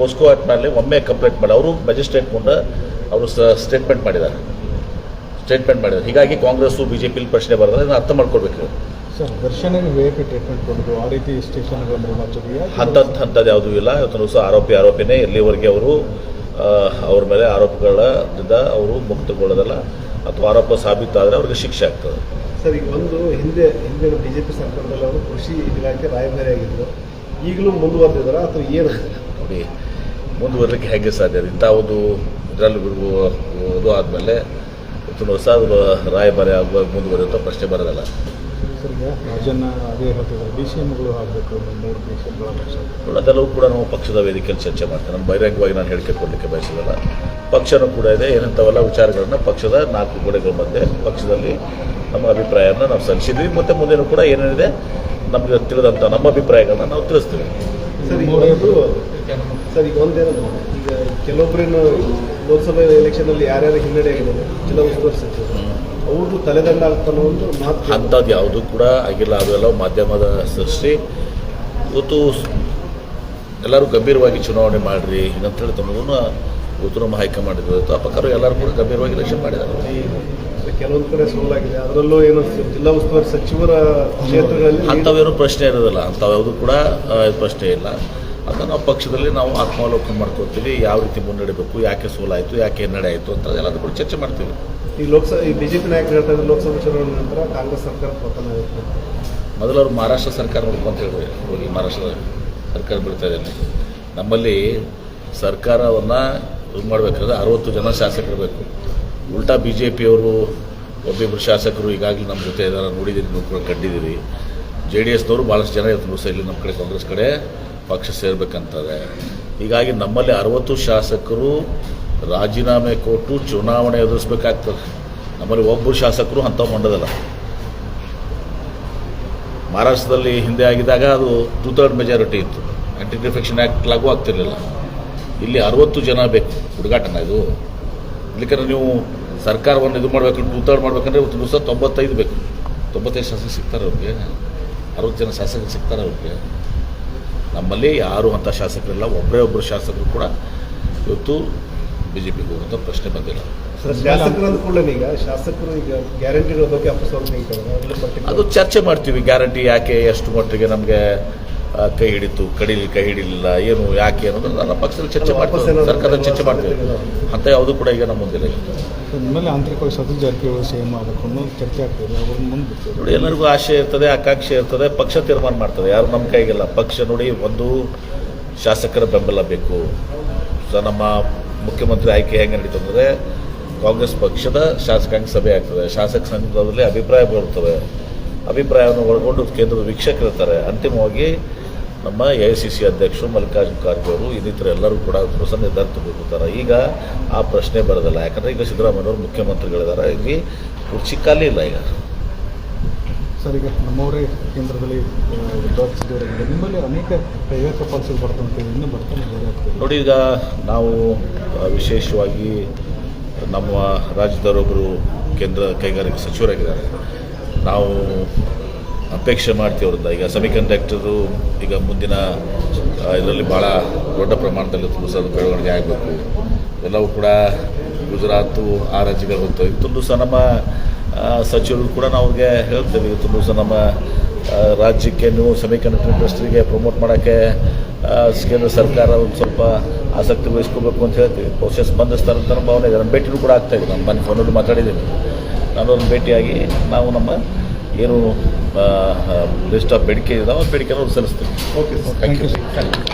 POCSO ಆ್ಯಕ್ಟ್ನಲ್ಲಿ ಮೇಲೆ ಒಮ್ಮೆ complaint ಮಾಡಿ ಅವರು ಮ್ಯಾಜಿಸ್ಟ್ರೇಟ್ ಮುಂದೆ ಅವರು ಸ್ಟೇಟ್ಮೆಂಟ್ ಮಾಡಿದ್ದಾರೆ. ಸ್ಟೇಟ್ಮೆಂಟ್ ಮಾಡಿದ್ದಾರೆ. ಹೀಗಾಗಿ ಕಾಂಗ್ರೆಸ್ಸು ಬಿ ಜೆ ಪಿಲಿ ಪ್ರಶ್ನೆ ಬರೋದ್ರೆ ಇದನ್ನು ಅರ್ಥ ಮಾಡ್ಕೊಳ್ಬೇಕು ಸರ್ ದರ್ಶನಿಗೆ ವೇಪಿ ಟ್ರೀಟ್ಮೆಂಟ್ ಕೊಡೋದು? ಆ ರೀತಿ ಸ್ಟೇಷನ್ಗಳ ಅಂಥದ್ದು ಅಂಥದ್ದು ಯಾವುದೂ ಇಲ್ಲ. ಇವತ್ತು ಸಹ ಆರೋಪಿ ಆರೋಪಿನೇ ಎಲ್ಲಿವರೆಗೆ ಅವರು ಅವ್ರ ಮೇಲೆ ಆರೋಪಗಳಿಂದ ಅವರು ಮುಕ್ತಗೊಳ್ಳೋದಲ್ಲ ಅಥವಾ ಆರೋಪ ಸಾಬೀತಾದರೆ ಅವ್ರಿಗೆ ಶಿಕ್ಷೆ ಆಗ್ತದೆ. ಸರ್ ಈಗ ಒಂದು ಹಿಂದೆ ಹಿಂದಿನ ಬಿಜೆಪಿ ಸರ್ಕಾರದಲ್ಲಿ ಅವರು ಕೃಷಿ ಇಲಾಖೆ ರಾಯಭಾರಿ ಆಗಿದ್ರು ಈಗಲೂ ಮುಂದುವರೆದಿದ್ದಾರೆ ಅಥವಾ ಏನು? ನೋಡಿ ಮುಂದುವರಲಿಕ್ಕೆ ಹೇಗೆ ಸಾಧ್ಯ ಇಂಥ ಒಂದು ಇದರಲ್ಲಿ ಇದು ಆದಮೇಲೆ ತುಂಬ ಹೊಸ ರಾಯಭಾರಿ ಆಗುವ ಮುಂದುವರಿಯುವಂಥ ಪ್ರಶ್ನೆ ಬರೋದಲ್ಲ. ಅದೆಲ್ಲವೂ ಕೂಡ ನಾವು ಪಕ್ಷದ ವೇದಿಕೆಯಲ್ಲಿ ಚರ್ಚೆ ಮಾಡ್ತೇವೆ ನಾನು ಬಹಿರಂಗವಾಗಿ ನಾನು ಹೇಳಿಕೆ ಕೊಡಲಿಕ್ಕೆ ಬಯಸೋದಲ್ಲ ಪಕ್ಷನೂ ಕೂಡ ಇದೆ ಏನಂಥವೆಲ್ಲ ವಿಚಾರಗಳನ್ನು ಪಕ್ಷದ ನಾಲ್ಕು ಗೋಡೆಗಳ ಮಧ್ಯೆ ಪಕ್ಷದಲ್ಲಿ ನಮ್ಮ ಅಭಿಪ್ರಾಯವನ್ನು ನಾವು ಸಲ್ಲಿಸಿದ್ವಿ. ಮತ್ತು ಮುಂದೇನು ಕೂಡ ಏನೇನಿದೆ ನಮಗೆ ತಿಳಿದಂಥ ನಮ್ಮ ಅಭಿಪ್ರಾಯಗಳನ್ನ ನಾವು ತಿಳಿಸ್ತೀವಿ. ಸರ್ ಸರ್ ಈಗ ಒಂದೇನದು ಈಗ ಕೆಲವೊಬ್ಬರೇನು ಲೋಕಸಭೆ ಎಲೆಕ್ಷನಲ್ಲಿ ಯಾರ್ಯಾರು ಹಿನ್ನಡೆ ಆಗಿದ್ದಾರೆ ಜಿಲ್ಲಾ ಉಸ್ತುವಾರಿ ಸಚಿವರು ಅವ್ರದ್ದು ತಲೆದಂಡ ಆಗ್ತಾನೋ ಒಂದು ಮಾತು ಅಂಥದ್ದು ಯಾವುದೂ ಕೂಡ ಆಗಿಲ್ಲ. ಅದೆಲ್ಲ ಮಾಧ್ಯಮದ ಸೃಷ್ಟಿ. ಇವತ್ತು ಎಲ್ಲರೂ ಗಂಭೀರವಾಗಿ ಚುನಾವಣೆ ಮಾಡಿರಿ ಅಂತ ಹೇಳಿ ತಮ್ಮದನ್ನು ಉತ್ತರ ನಮ್ಮ ಹೈಕಮಾಂಡ್ ಆ ಪ್ರಕಾರ ಎಲ್ಲರೂ ಕೂಡ ಗಂಭೀರವಾಗಿ ಎಲೆಕ್ಷನ್ ಮಾಡಿದ್ದಾರೆ. ಕೆಲವೊಂದು ಕಡೆ ಸೋಲಾಗಿದೆ ಅದರಲ್ಲೂ ಏನು ಜಿಲ್ಲಾ ಉಸ್ತುವಾರಿ ಸಚಿವರ ಕ್ಷೇತ್ರಗಳಲ್ಲಿ ಅಂಥವೇನು ಪ್ರಶ್ನೆ ಇರೋದಿಲ್ಲ. ಅಂಥವ್ಯಾವುದು ಕೂಡ ಪ್ರಶ್ನೆ ಇಲ್ಲ. ಅದನ್ನು ನಾವು ಪಕ್ಷದಲ್ಲಿ ನಾವು ಆತ್ಮಾವಲೋಕನ ಮಾಡ್ಕೊತೀವಿ ಯಾವ ರೀತಿ ಮುನ್ನಡೆಬೇಕು ಯಾಕೆ ಸೋಲಾಯಿತು ಯಾಕೆ ಹಿನ್ನಡೆ ಆಯಿತು ಅಂತ ಎಲ್ಲದೂ ಕೂಡ ಚರ್ಚೆ ಮಾಡ್ತೀವಿ. ಈ ಲೋಕಸಭೆ ಈ ಬಿಜೆಪಿ ನಾಯಕರು ಹೇಳ್ತಾ ಇದ್ದಾರೆ ಲೋಕಸಭಾ ಚುನಾವಣೆ ನಂತರ ಕಾಂಗ್ರೆಸ್ ಸರ್ಕಾರ ಪತನ ಆಗುತ್ತೆ. ಮೊದಲು ಅವರು ಮಹಾರಾಷ್ಟ್ರ ಸರ್ಕಾರ ನೋಡ್ಕೊಂತ ಹೇಳಿದ್ರೆ. ಹೋಗಿ ಮಹಾರಾಷ್ಟ್ರ ಸರ್ಕಾರ ಬೀಳ್ತಾ ಇದೆ ನಮ್ಮಲ್ಲಿ ಸರ್ಕಾರವನ್ನು ಇದು ಮಾಡಬೇಕಾದ್ರೆ ಅರವತ್ತು ಜನ ಶಾಸಕರು ಬೇಕು ಉಲ್ಟಾ ಬಿ ಜೆ ಪಿಯವರು ಒಬ್ಬಿಬ್ಬರು ಶಾಸಕರು ಈಗಾಗಲೇ ನಮ್ಮ ಜೊತೆ ಇದ್ದಾರೆ ನೋಡಿದ್ದೀರಿ ನೀವು ಕೂಡ ಕಂಡಿದ್ದೀರಿ. ಜೆ ಡಿ ಎಸ್ನವರು ಭಾಳಷ್ಟು ಜನ ಇವತ್ತು ಸೈಲಿ ನಮ್ಮ ಕಡೆ ಕಾಂಗ್ರೆಸ್ ಕಡೆ ಪಕ್ಷ ಸೇರಬೇಕಂತಾರೆ. ಹೀಗಾಗಿ ನಮ್ಮಲ್ಲಿ ಅರವತ್ತು ಶಾಸಕರು ರಾಜೀನಾಮೆ ಕೊಟ್ಟು ಚುನಾವಣೆ ಎದುರಿಸ್ಬೇಕಾಗ್ತದೆ. ನಮ್ಮಲ್ಲಿ ಒಬ್ಬರು ಶಾಸಕರು ಅಂಥವು ಮಂಡದಲ್ಲ. ಮಹಾರಾಷ್ಟ್ರದಲ್ಲಿ ಹಿಂದೆ ಆಗಿದ್ದಾಗ ಅದು ಟೂ ಥರ್ಡ್ ಮೆಜಾರಿಟಿ ಇತ್ತು. ಆ್ಯಂಟಿ ಡಿಫೆಕ್ಷನ್ ಆ್ಯಕ್ಟ್ ಲಾಗೂ ಆಗ್ತಿರಲಿಲ್ಲ. ಇಲ್ಲಿ ಅರವತ್ತು ಜನ ಬೇಕು, ಹುಡುಗಾಟನ ಇದು. ಇಲ್ಲಿಕ್ಕೆ ನೀವು ಸರ್ಕಾರವನ್ನು ಇದು ಮಾಡಬೇಕು ಟೂ ತರ್ಡ್ ಮಾಡ್ಬೇಕಂದ್ರೆ ಇವತ್ತು ದಿವಸ ತೊಂಬತ್ತೈದು ಬೇಕು. ತೊಂಬತ್ತೈದು ಶಾಸಕ ಸಿಗ್ತಾರೆ ಅವ್ರಿಗೆ. ಅರವತ್ತು ಜನ ಶಾಸಕರು ಸಿಗ್ತಾರೆ ಅವ್ರಿಗೆ. ನಮ್ಮಲ್ಲಿ ಯಾರು ಅಂಥ ಶಾಸಕರಿಲ್ಲ ಒಬ್ಬರೇ ಒಬ್ಬರು ಶಾಸಕರು ಕೂಡ ಇವತ್ತು ಬಿ ಜೆ ಪಿಗೆ ಹೋಗುವಂಥ ಪ್ರಶ್ನೆ ಬಂದಿಲ್ಲ. ಸರ್ ಶಾಸಕರು ಈಗ ಶಾಸಕರು ಈಗ ಗ್ಯಾರಂಟಿಗಳ ಬಗ್ಗೆ ಅದು ಚರ್ಚೆ ಮಾಡ್ತೀವಿ ಗ್ಯಾರಂಟಿ ಯಾಕೆ ಎಷ್ಟು ಮಟ್ಟಿಗೆ ನಮಗೆ ಕೈ ಹಿಡಿತು ಕಡಿಲಿ ಕೈ ಹಿಡಿಲಿಲ್ಲ ಏನು ಯಾಕೆ ಅನ್ನೋದು ನನ್ನ ಪಕ್ಷದಲ್ಲಿ ಚರ್ಚೆ ಮಾಡ್ತೀವಿ. ಸರ್ಕಾರದಲ್ಲಿ ಚರ್ಚೆ ಮಾಡ್ತೀವಿ. ಅಂತ ಯಾವುದೂ ಕೂಡ ಈಗ ನಮ್ಮ ಮುಂದಿಲ್ಲ ನಿಮ್ಮಲ್ಲಿ ಆಂತರಿಕವಾಗಿ ಸತೀಶ್ ಜಾರಕಿಹೊಳಿ ಸೇಮ್ ಆಗಬೇಕು ಅನ್ನೋ ಚರ್ಚೆ ಆಗ್ತದೆ. ಅವ್ರನ್ನ ಮುಂದೆ ನೋಡಿ ಎಲ್ಲರಿಗೂ ಆಶೆ ಇರ್ತದೆ ಆಕಾಂಕ್ಷೆ ಇರ್ತದೆ ಪಕ್ಷ ತೀರ್ಮಾನ ಮಾಡ್ತದೆ. ಯಾರು ನಮ್ಮ ಕೈಗಿಲ್ಲ ಪಕ್ಷ ನೋಡಿ ಒಂದು ಶಾಸಕರ ಬೆಂಬಲ ಬೇಕು. ಸೊ ನಮ್ಮ ಮುಖ್ಯಮಂತ್ರಿ ಆಯ್ಕೆ ಹೆಂಗೆ ನಡೀತು ಅಂದರೆ ಕಾಂಗ್ರೆಸ್ ಪಕ್ಷದ ಶಾಸಕಾಂಗ ಸಭೆ ಆಗ್ತದೆ. ಶಾಸಕ ಸಂಘದಲ್ಲಿ ಅಭಿಪ್ರಾಯ ಬರುತ್ತವೆ. ಅಭಿಪ್ರಾಯವನ್ನು ಒಳಗೊಂಡು ಕೇಂದ್ರದ ವೀಕ್ಷಕರಿರ್ತಾರೆ ಅಂತಿಮವಾಗಿ ನಮ್ಮ ಎ ಐ ಸಿ ಸಿ ಅಧ್ಯಕ್ಷರು ಮಲ್ಲಿಕಾರ್ಜುನ ಖರ್ಗೆ ಅವರು ಇನ್ನಿತರ ಎಲ್ಲರೂ ಕೂಡ ಹೊಸ ನಿರ್ಧಾರ ತೆಗೆದುಕೊಳ್ತಾರೆ. ಈಗ ಆ ಪ್ರಶ್ನೆ ಬರೋದಿಲ್ಲ. ಯಾಕಂದರೆ ಈಗ ಸಿದ್ದರಾಮಯ್ಯವರು ಮುಖ್ಯಮಂತ್ರಿಗಳಿದ್ದಾರೆ. ಇಲ್ಲಿ ಕುರ್ಚಿ ಖಾಲಿ ಇಲ್ಲ ಈಗ. ಸರ್ ಈಗ ನಮ್ಮವರೇ ಕೇಂದ್ರದಲ್ಲಿ ನಿಮ್ಮಲ್ಲಿ ಅನೇಕ ಕೈಗಾರಿಕಾ ಪಾಲಿಸಿ ಬರ್ತಂತೆ ಇನ್ನೂ ಬರ್ತಾನೆ ನೋಡಿ ಈಗ ನಾವು ವಿಶೇಷವಾಗಿ ನಮ್ಮ ರಾಜ್ಯದವರೊಬ್ಬರು ಕೇಂದ್ರ ಕೈಗಾರಿಕಾ ಸಚಿವರಾಗಿದ್ದಾರೆ. ನಾವು ಅಪೇಕ್ಷೆ ಮಾಡ್ತೀವಿ ಅವ್ರಿಂದ. ಈಗ ಸೆಮಿಕಂಡಕ್ಟರು ಈಗ ಮುಂದಿನ ಇದರಲ್ಲಿ ಭಾಳ ದೊಡ್ಡ ಪ್ರಮಾಣದಲ್ಲಿ ತುಂಬ ಬೆಳವಣಿಗೆ ಆಗಬೇಕು. ಎಲ್ಲವೂ ಕೂಡ ಗುಜರಾತು, ಆ ರಾಜ್ಯಗಳು ಹೋಗ್ತವೆ. ತುಂಬ ಸಹ ನಮ್ಮ ಸಚಿವರು ಕೂಡ ನಾವು ಅವ್ರಿಗೆ ಹೇಳ್ತೇವೆ. ತುಂಬ ಸಹ ನಮ್ಮ ರಾಜ್ಯಕ್ಕೆ ನೀವು ಸೆಮಿಕಂಡಕ್ಟರ್ ಇಂಡಸ್ಟ್ರಿಗೆ ಪ್ರಮೋಟ್ ಮಾಡೋಕ್ಕೆ ಕೇಂದ್ರ ಸರ್ಕಾರ ಒಂದು ಸ್ವಲ್ಪ ಆಸಕ್ತಿ ವಹಿಸ್ಕೋಬೇಕು ಅಂತ ಹೇಳ್ತೀವಿ. ಬಹುಶಃ ಸ್ಪಂದಿಸ್ತಾರೆ ಅಂತ ನಮ್ಮ ಭಾವನೆ ಇದೆ. ನಮ್ಮ ಭೇಟಿನೂ ಕೂಡ ಆಗ್ತಾಯಿದೆ ನಾನು ಮನೆ ಫೋನಲ್ಲಿ ಮಾತಾಡಿದ್ದೀನಿ. ನಾನು ಅವ್ರನ್ನ ಭೇಟಿಯಾಗಿ ನಾವು ನಮ್ಮ ಏನು ಲಿಸ್ಟ್ ಆಫ್ ಬೇಡಿಕೆ ಇದಾವೆ ಬೇಡಿಕೆನ ಸಲ್ಲಿಸ್ತೀವಿ. Okay sir thank you